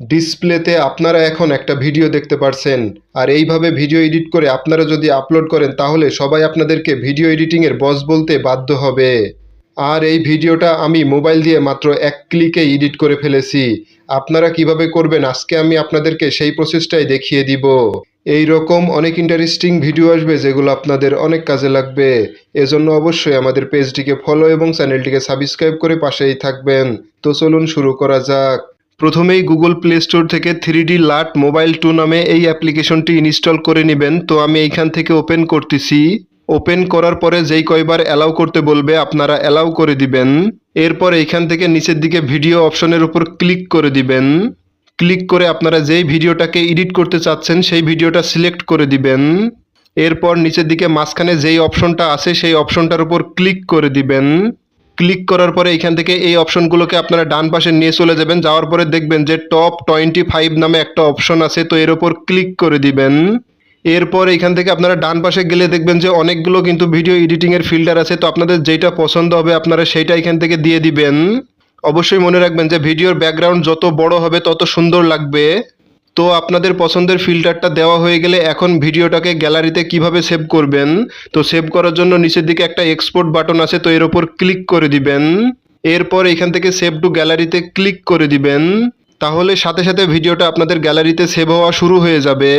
ডিসপ্লেতে আপনারা এখন একটা ভিডিও দেখতে পারছেন। আর এইভাবে ভিডিও এডিট করে আপনারা যদি আপলোড করেন, তাহলে সবাই আপনাদেরকে ভিডিও এডিটিংয়ের বস বলতে বাধ্য হবে। আর এই ভিডিওটা আমি মোবাইল দিয়ে মাত্র এক ক্লিকে এডিট করে ফেলেছি। আপনারা কীভাবে করবেন, আজকে আমি আপনাদেরকে সেই প্রসেসটাই দেখিয়ে দিব। এই রকম অনেক ইন্টারেস্টিং ভিডিও আসবে, যেগুলো আপনাদের অনেক কাজে লাগবে। এজন্য অবশ্যই আমাদের পেজটিকে ফলো এবং চ্যানেলটিকে সাবস্ক্রাইব করে পাশেই থাকবেন। তো চলুন শুরু করা যাক। প্রথমেই গুগল প্লে স্টোর থেকে three D LUT mobile two নামে এই অ্যাপ্লিকেশনটি ইনস্টল করে নেবেন। তো আমি এইখান থেকে ওপেন করতেছি। ওপেন করার পরে যেই কয়বার অ্যালাউ করতে বলবে আপনারা অ্যালাউ করে দিবেন। এরপর এইখান থেকে নিচের দিকে ভিডিও অপশনের উপর ক্লিক করে দিবেন। ক্লিক করে আপনারা যেই ভিডিওটাকে এডিট করতে চাচ্ছেন সেই ভিডিওটা সিলেক্ট করে দিবেন। এরপর নিচের দিকে মাঝখানে যেই অপশনটা আছে সেই অপশনটার উপর ক্লিক করে দিবেন। ক্লিক করার পরে এখান থেকে এই অপশনগুলোকে আপনারা ডান পাশে নিয়ে চলে যাবেন। যাওয়ার পরে দেখবেন যে টপ টোয়েন্টি ফাইভ নামে একটা অপশন আছে, তো এর ওপর ক্লিক করে দিবেন। এরপর এখান থেকে আপনারা ডান পাশে গেলে দেখবেন যে অনেকগুলো কিন্তু ভিডিও এডিটিংয়ের ফিল্টার আছে, তো আপনাদের যেটা পছন্দ হবে আপনারা সেইটা এখান থেকে দিয়ে দিবেন। অবশ্যই মনে রাখবেন যে ভিডিওর ব্যাকগ্রাউন্ড যত বড় হবে তত সুন্দর লাগবে। তো আপনাদের পছন্দের ফিল্টারটা দেওয়া হয়ে গেলে এখন ভিডিওটাকে গ্যালারিতে কীভাবে সেভ করবেন? তো সেভ করার জন্য নিচের দিকে একটা এক্সপোর্ট বাটন আছে, তো এর ওপর ক্লিক করে দিবেন। এরপর এখান থেকে সেভ টু গ্যালারিতে ক্লিক করে দিবেন। তাহলে সাথে সাথে ভিডিওটা আপনাদের গ্যালারিতে সেভ হওয়া শুরু হয়ে যাবে।